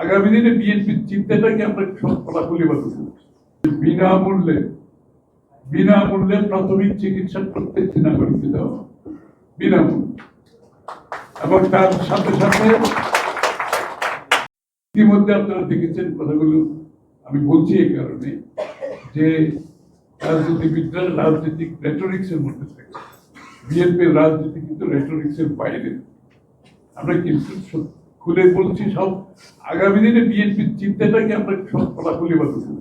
আগামী দিনে বিএনপির চিন্তাটাকে আমরা ফলাফলি বানাবো বিনামূল্যে বিনামূল্যে প্রাথমিক চিকিৎসা প্রত্যেকটি নাগরিককে দেওয়া। বিনামূল্যে। এবং তার সাথে সাথে ইতিমধ্যে আপনারা দেখেছেন কথাগুলো আমি বলছি এই কারণে যে রাজনীতিবিদরা রাজনৈতিক রেটোরিক্সের মধ্যে থাকে। বিএনপির রাজনীতি কিন্তু রেটোরিক্সের বাইরে। আমরা কিন্তু সত- খুলে বলছি সব। আগামী দিনে বিএনপির চিন্তাটাকে আমরা সব ফলাফলি বানাবো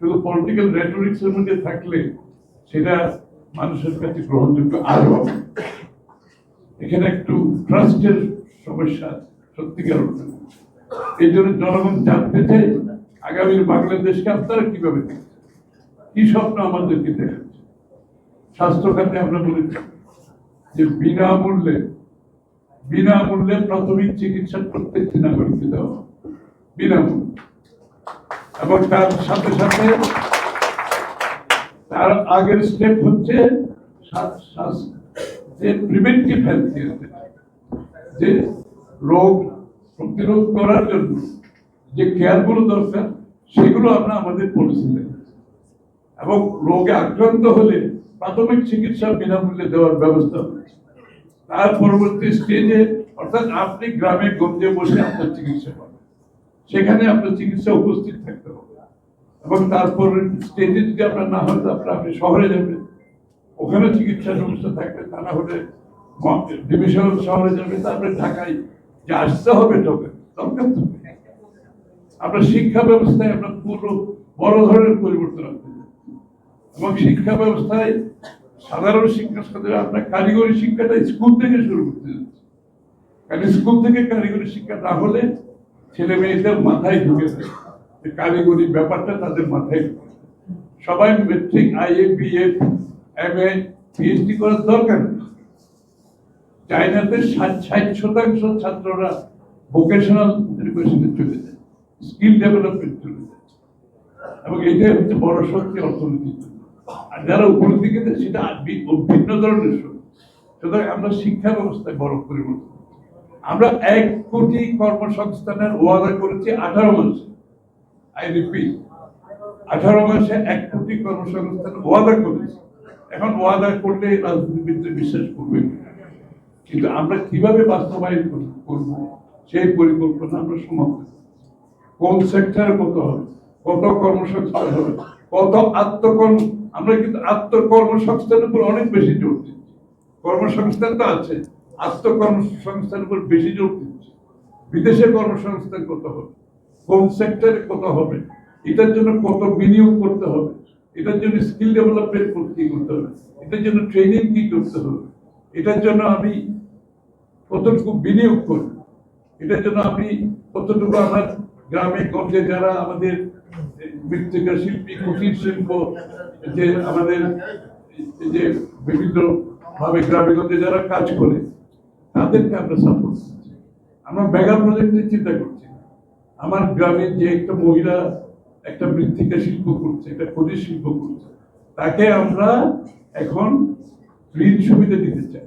শুধু পলিটিক্যাল রেটোরিক্সের মধ্যে থাকলে সেটা মানুষের কাছে গ্রহণযোগ্য আরও। এখানে একটু ট্রাস্টের সমস্যা সত্যিকার এই জন্য জনগণ জানতে চাই আগামী বাংলাদেশকে আপনারা কীভাবে দেখছেন? কি স্বপ্ন আমাদেরকে দেখাচ্ছে? স্বাস্থ্য খাতে আমরা বলেছি যে বিনামূল্যে বিনামূল্যে প্রাথমিক চিকিৎসা প্রত্যেকটি নাগরিককে দেওয়া বিনামূল্যে। এবং তার সাথে সাথে তার আগের স্টেপ হচ্ছে যে প্রিভেন্টিভ হেলথ যে রোগ প্রতিরোধ করার জন্য যে কেয়ারগুলো দরকার, সেগুলো আমরা আমাদের এবং রোগে আক্রান্ত হলে প্রাথমিক চিকিৎসা বিনামূল্যে দেওয়ার ব্যবস্থা হয়েছে তার পরবর্তী স্টেজে অর্থাৎ আপনি গ্রামে গঞ্জে বসে আপনার চিকিৎসা পাবেন সেখানে আপনার চিকিৎসা উপস্থিত থাকতে হবে। এবং তারপর স্টেজে যদি আপনার না হয়, তারপরে আপনি শহরে যাবেন। ওখানে চিকিৎসা ব্যবস্থা থাকবে। তা না হলে ডিভিশন শহরে যাবে তারপরে ঢাকায় যে আসতে হবে তবে, দরকার তো। আপনার শিক্ষা ব্যবস্থায় আমরা পুরো বড় ধরনের পরিবর্তন আনতে এবং শিক্ষা ব্যবস্থায় সাধারণ শিক্ষার সাথে আমরা কারিগরি শিক্ষাটা স্কুল থেকে শুরু করতে যাচ্ছি। কারণ স্কুল থেকে কারিগরি শিক্ষা না হলে ছেলে মেয়েদের মাথায় ঢুকে যে কারিগরি ব্যাপারটা তাদের মাথায়। সবাই matric IA BA M A PhD করার দরকার নেই চায়নাতে ষাট ষাট শতাংশ ছাত্ররা ভোকেশনাল এডুকেশনে চলে যায়। স্কিল ডেভেলপমেন্ট চলে যায়। এবং এটাই হচ্ছে বড় শক্তি অর্থনীতির জন্য। আর যারা উপরের দিকে সেটা ভিন্ন ধরনের সুতরাং আমরা শিক্ষা ব্যবস্থায় বড় পরিবর্তন আমরা এক কোটি কর্মসংস্থানের ওয়াদা করেছি আঠারো মাসে। আই আঠারো মাসে এক কোটি কর্মসংস্থান ওয়াদা করেছি। এখন ওয়াদা করলে রাজনীতিবিদরা বিশ্বাস করবে কিন্তু আমরা কীভাবে বাস্তবায়ন কর- করব, সেই পরিকল্পনা আমরা সমাপ্ত কোন সেক্টরে কত হবে? কত কর্মসংস্থান হবে? কত আত্মকর্ম, আমরা কিন্তু আত্মকর্মসংস্থানের উপর অনেক বেশি জোর দিচ্ছি। কর্মসংস্থান তো আছে, আত্মকর্মসংস্থানের উপর বেশি জোর দিচ্ছি। বিদেশে কর্মসংস্থান কত হবে? কোন সেক্টরে কত হবে? এটার জন্য কত বিনিয়োগ করতে হবে? এটার জন্য স্কিল ডেভেলপমেন্ট কি করতে হবে? এটার জন্য ট্রেনিং কি করতে হবে? এটার জন্য আমি কতটুকু বিনিয়োগ করব? এটার জন্য আমি কতটুকু আমার গ্রামে গঞ্জে যারা আমাদের মৃত্তিকা শিল্পী, কুটির শিল্প, যে আমাদের যে বিভিন্ন ভাবে গ্রামেগঞ্জে যারা কাজ করে, তাদেরকে আমরা সাপোর্ট করছি। আমরা মেগা প্রজেক্টের চিন্তা করছি আমার গ্রামে যে একটা মহিলা একটা মৃত্তিকা শিল্প করছে, একটা কুটির শিল্প করছে, তাকে আমরা এখন ঋণ সুবিধা দিতে চাই।